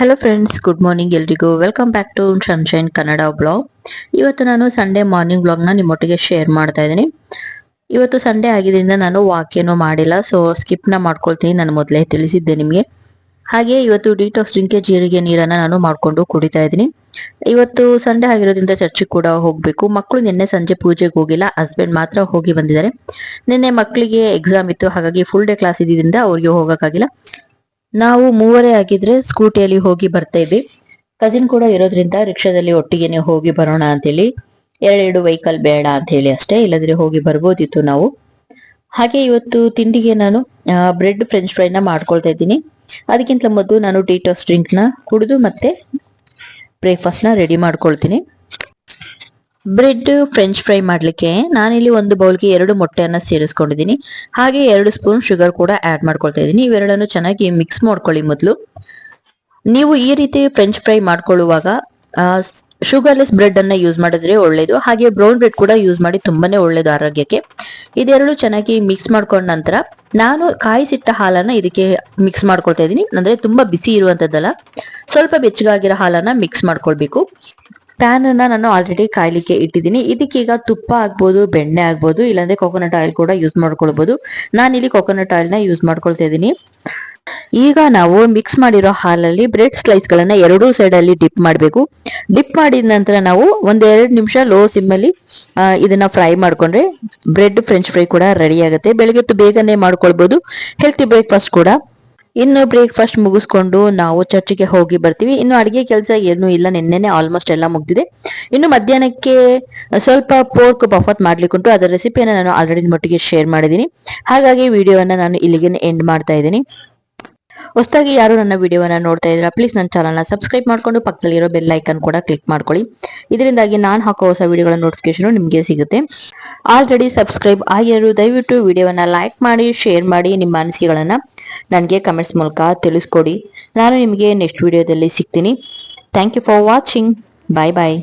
Hello friends good morning ಎಲ್ರಿಗೂ. Welcome back to Sunshine Kannada blog ಇವತ್ತು ನಾನು Sunday morning ಬ್ಲಾಗ್ನ ನಿಮ್ಮೊಟ್ಟಿಗೆ ಶೇರ್ ಮಾಡ್ತಾ ಇದ್ದೀನಿ. ಇವತ್ತು ಸಂಡೇ ಆಗಿದ್ದರಿಂದ ನಾನು ವಾಕ್ ಏನೂ ಮಾಡಿಲ್ಲ ಸೊ ಸ್ಕಿಪ್ನ ಮಾಡ್ಕೊಳ್ತೀನಿ, ನಾನು ಮೊದಲೇ ತಿಳಿಸಿದ್ದೆ ನಿಮಗೆ. ಹಾಗೆ ಇವತ್ತು ಡಿಟಾಕ್ಸ್ ಡ್ರಿಂಕ್ಗೆ ಜೀರಿಗೆ ನೀರನ್ನು ನಾನು ಮಾಡಿಕೊಂಡು ಕುಡಿತಾ ಇದ್ದೀನಿ. ಇವತ್ತು ಸಂಡೇ ಆಗಿರೋದ್ರಿಂದ ಚರ್ಚಿಗೆ ಕೂಡ ಹೋಗಬೇಕು. ಮಕ್ಕಳು ನಿನ್ನೆ ಸಂಜೆ ಪೂಜೆಗೆ ಹೋಗಿಲ್ಲ ಹಸ್ಬೆಂಡ್ ಮಾತ್ರ ಹೋಗಿ ಬಂದಿದ್ದಾರೆ. ನಿನ್ನೆ ಮಕ್ಕಳಿಗೆ ಎಕ್ಸಾಮ್ ಇತ್ತು, ಹಾಗಾಗಿ ಫುಲ್ ಡೇ ಕ್ಲಾಸ್ ಇದ್ದಿದ್ದರಿಂದ ಅವ್ರಿಗೆ ಹೋಗೋಕ್ಕಾಗಿಲ್ಲ. ನಾವು ಮೂವರೇ ಆಗಿದ್ರೆ ಸ್ಕೂಟಿಯಲ್ಲಿ ಹೋಗಿ ಬರ್ತಾ ಇದ್ವಿ. ಕಸಿನ್ ಕೂಡ ಇರೋದ್ರಿಂದ ರಿಕ್ಷಾದಲ್ಲಿ ಒಟ್ಟಿಗೆನೆ ಹೋಗಿ ಬರೋಣ ಅಂತೇಳಿ. ಎರಡೆರಡು ವೆಹಿಕಲ್ ಬೇಡ ಅಂತ ಹೇಳಿ ಅಷ್ಟೇ ಇಲ್ಲದ್ರೆ ಹೋಗಿ ಬರ್ಬೋದಿತ್ತು ನಾವು. ಹಾಗೆ ಇವತ್ತು ತಿಂಡಿಗೆ ನಾನು ಬ್ರೆಡ್ ಫ್ರೆಂಚ್ ಫ್ರೈನ ಮಾಡ್ಕೊಳ್ತಾ ಇದ್ದೀನಿ. ಅದಕ್ಕಿಂತ ಮೊದಲು ನಾನು ಟೀಟೋಸ್ ಡ್ರಿಂಕ್ನ ಕುಡಿದು ಮತ್ತೆ ಬ್ರೇಕ್ಫಾಸ್ಟ್ನ ರೆಡಿ ಮಾಡ್ಕೊಳ್ತೀನಿ. ಬ್ರೆಡ್ ಫ್ರೆಂಚ್ ಫ್ರೈ ಮಾಡಲಿಕ್ಕೆ ನಾನಿಲ್ಲಿ ಒಂದು ಬೌಲ್ಗೆ ಎರಡು ಮೊಟ್ಟೆಯನ್ನು ಸೇರಿಸ್ಕೊಂಡಿದ್ದೀನಿ. ಹಾಗೆ ಎರಡು ಸ್ಪೂನ್ ಶುಗರ್ ಕೂಡ ಆಡ್ ಮಾಡ್ಕೊಳ್ತಾ ಇದ್ದೀನಿ. ಇವೆರಡನ್ನು ಚೆನ್ನಾಗಿ ಮಿಕ್ಸ್ ಮಾಡ್ಕೊಳ್ಳಿ ಮೊದಲು. ನೀವು ಈ ರೀತಿ ಫ್ರೆಂಚ್ ಫ್ರೈ ಮಾಡ್ಕೊಳ್ಳುವಾಗ ಶುಗರ್ಲೆಸ್ ಬ್ರೆಡ್ ಅನ್ನ ಯೂಸ್ ಮಾಡಿದ್ರೆ ಒಳ್ಳೇದು. ಹಾಗೆ ಬ್ರೌನ್ ಬ್ರೆಡ್ ಕೂಡ ಯೂಸ್ ಮಾಡಿ ತುಂಬಾನೇ ಒಳ್ಳೇದು ಆರೋಗ್ಯಕ್ಕೆ. ಇದೆರಡು ಚೆನ್ನಾಗಿ ಮಿಕ್ಸ್ ಮಾಡ್ಕೊಂಡ ನಂತರ ನಾನು ಕಾಯಿಸಿಟ್ಟ ಹಾಲನ್ನ ಇದಕ್ಕೆ ಮಿಕ್ಸ್ ಮಾಡ್ಕೊಳ್ತಾ ಇದ್ದೀನಿ. ಅಂದ್ರೆ ತುಂಬಾ ಬಿಸಿ ಇರುವಂತದ್ದಲ್ಲ. ಸ್ವಲ್ಪ ಬೆಚ್ಚಗಾಗಿರೋ ಹಾಲನ್ನ ಮಿಕ್ಸ್ ಮಾಡ್ಕೊಳ್ಬೇಕು. ಪ್ಯಾನ್ ಅನ್ನ ನಾನು ಆಲ್ರೆಡಿ ಕಾಯ್ಲಿಕ್ಕೆ ಇಟ್ಟಿದ್ದೀನಿ. ಇದಕ್ಕೀಗ ತುಪ್ಪ ಆಗ್ಬೋದು, ಬೆಣ್ಣೆ ಆಗ್ಬೋದು, ಇಲ್ಲಾಂದ್ರೆ ಕೊಕೊನಟ್ ಆಯಿಲ್ ಕೂಡ ಯೂಸ್ ಮಾಡ್ಕೊಳ್ಬಹುದು ನಾನು ಇಲ್ಲಿ ಕೊಕೊನಟ್ ಆಯಿಲ್ನ ಯೂಸ್ ಮಾಡ್ಕೊಳ್ತಾ ಇದ್ದೀನಿ. ಈಗ ನಾವು ಮಿಕ್ಸ್ ಮಾಡಿರೋ ಹಾಲಲ್ಲಿ ಬ್ರೆಡ್ ಸ್ಲೈಸ್ ಗಳನ್ನ ಎರಡೂ ಸೈಡ್ ಅಲ್ಲಿ ಡಿಪ್ ಮಾಡಬೇಕು. ಡಿಪ್ ಮಾಡಿದ ನಂತರ ನಾವು ಒಂದೆರಡು ನಿಮಿಷ ಲೋ ಸಿಮ್ ಅಲ್ಲಿ ಇದನ್ನ ಫ್ರೈ ಮಾಡ್ಕೊಂಡ್ರೆ ಬ್ರೆಡ್ ಫ್ರೆಂಚ್ ಫ್ರೈ ಕೂಡ ರೆಡಿ ಆಗುತ್ತೆ. ಬೆಳಗ್ಗೆ ಬೇಗನೆ ಮಾಡ್ಕೊಳ್ಬಹುದು ಹೆಲ್ತಿ ಬ್ರೇಕ್ಫಾಸ್ಟ್ ಕೂಡ. ಇನ್ನು ಬ್ರೇಕ್ಫಾಸ್ಟ್ ಮುಗಿಸ್ಕೊಂಡು ನಾವು ಚರ್ಚಿಗೆ ಹೋಗಿ ಬರ್ತೀವಿ. ಇನ್ನು ಅಡಿಗೆ ಕೆಲಸ ಏನು ಇಲ್ಲ. ನಿನ್ನೆನೆ ಆಲ್ಮೋಸ್ಟ್ ಎಲ್ಲ ಮುಗ್ದಿದೆ. ಇನ್ನು ಮಧ್ಯಾಹ್ನಕ್ಕೆ ಸ್ವಲ್ಪ ಪೋರ್ಕ್ ಬಫತ್ ಮಾಡ್ಲಿಕ್ಕುಂಟು. ಅದರ ರೆಸಿಪಿಯನ್ನು ನಾನು ಆಲ್ರೆಡಿ ಮಟ್ಟಿಗೆ ಶೇರ್ ಮಾಡಿದ್ದೀನಿ. ಹಾಗಾಗಿ ವಿಡಿಯೋವನ್ನ ನಾನು ಇಲ್ಲಿಗೆ ಎಂಡ್ ಮಾಡ್ತಾ ಇದ್ದೀನಿ. ಹೊಸದಾಗಿ ಯಾರು ನನ್ನ ವಿಡಿಯೋವನ್ನ ನೋಡ್ತಾ ಇದ್ದೀರಾ ಪ್ಲೀಸ್ ನನ್ನ ಚಾನಲ್ನ ಸಬ್ಸ್ಕ್ರೈಬ್ ಮಾಡ್ಕೊಂಡು ಪಕ್ಕದಲ್ಲಿರೋ ಬೆಲ್ ಐಕನ್ ಕೂಡ ಕ್ಲಿಕ್ ಮಾಡ್ಕೊಳ್ಳಿ. ಇದರಿಂದಾಗಿ ನಾನು ಹಾಕೋ ಹೊಸ ವಿಡಿಯೋಗಳ ನೋಟಿಫಿಕೇಶನ್ ನಿಮಗೆ ಸಿಗುತ್ತೆ. ಆಲ್ರೆಡಿ ಸಬ್ಸ್ಕ್ರೈಬ್ ಆಗಿರೋ ದಯವಿಟ್ಟು ವಿಡಿಯೋವನ್ನ ಲೈಕ್ ಮಾಡಿ ಶೇರ್ ಮಾಡಿ ನಿಮ್ಮ ಅನಿಸಿಕೆಗಳನ್ನು ನನಗೆ ಕಮೆಂಟ್ಸ್ ಮೂಲಕ ತಿಳಿಸ್ಕೊಡಿ. ನಾನು ನಿಮಗೆ ನೆಕ್ಸ್ಟ್ ವಿಡಿಯೋದಲ್ಲಿ ಸಿಗ್ತೀನಿ. Thank you for watching bye bye